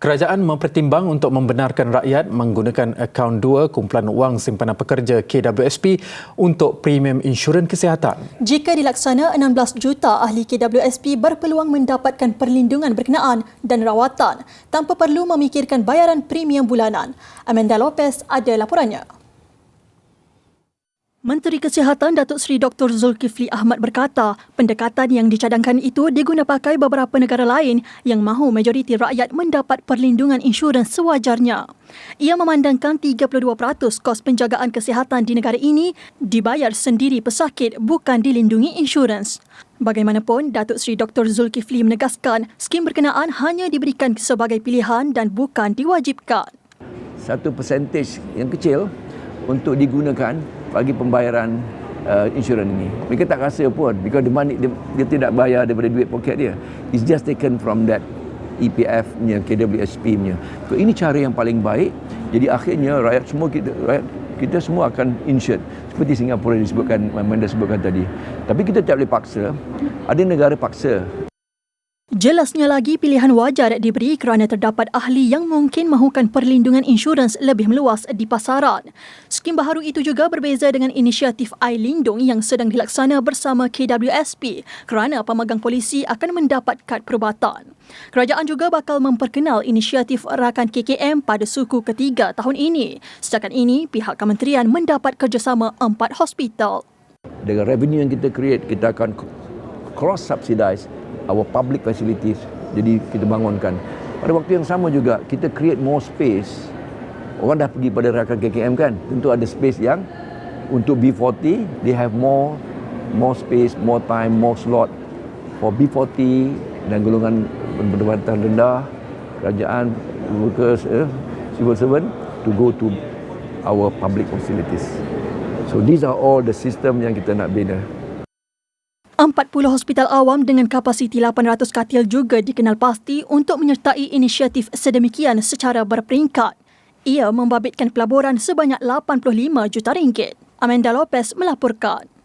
Kerajaan mempertimbang untuk membenarkan rakyat menggunakan akaun dua kumpulan wang simpanan pekerja KWSP untuk premium insurans kesihatan. Jika dilaksana, 16 juta ahli KWSP berpeluang mendapatkan perlindungan berkenaan dan rawatan tanpa perlu memikirkan bayaran premium bulanan. Amanda Lopez ada laporannya. Menteri Kesihatan Datuk Seri Dr. Zulkifli Ahmad berkata, pendekatan yang dicadangkan itu diguna pakai beberapa negara lain yang mahu majoriti rakyat mendapat perlindungan insurans sewajarnya. Ia memandangkan 32% kos penjagaan kesihatan di negara ini dibayar sendiri pesakit bukan dilindungi insurans. Bagaimanapun, Datuk Seri Dr. Zulkifli menegaskan skim berkenaan hanya diberikan sebagai pilihan dan bukan diwajibkan. Satu percentage yang kecil untuk digunakan bagi pembayaran uh, insurans ini. Mereka tak rasa pun because the money dia, dia tidak bayar daripada duit poket dia. It's just taken from that EPF nya KWSP nya. So ini cara yang paling baik. Jadi akhirnya rakyat semua kita rakyat kita semua akan insured seperti Singapura disebutkan Amanda sebutkan tadi. Tapi kita tak boleh paksa. Ada negara paksa Jelasnya lagi pilihan wajar diberi kerana terdapat ahli yang mungkin mahukan perlindungan insurans lebih meluas di pasaran. Skim baharu itu juga berbeza dengan inisiatif iLindung yang sedang dilaksana bersama KWSP kerana pemegang polisi akan mendapat kad perubatan. Kerajaan juga bakal memperkenal inisiatif rakan KKM pada suku ketiga tahun ini. Setakat ini, pihak kementerian mendapat kerjasama empat hospital. Dengan revenue yang kita create, kita akan cross-subsidize our public facilities jadi kita bangunkan. Pada waktu yang sama juga kita create more space. Orang dah pergi pada rakan KKM kan? Tentu ada space yang untuk B40 they have more more space more time more slot for B40 dan golongan pendapatan rendah kerajaan workers eh, civil servant to go to our public facilities. So these are all the system yang kita nak bina 40 hospital awam dengan kapasiti 800 katil juga dikenal pasti untuk menyertai inisiatif sedemikian secara berperingkat. Ia membabitkan pelaburan sebanyak 85 juta ringgit. Amanda Lopez melaporkan.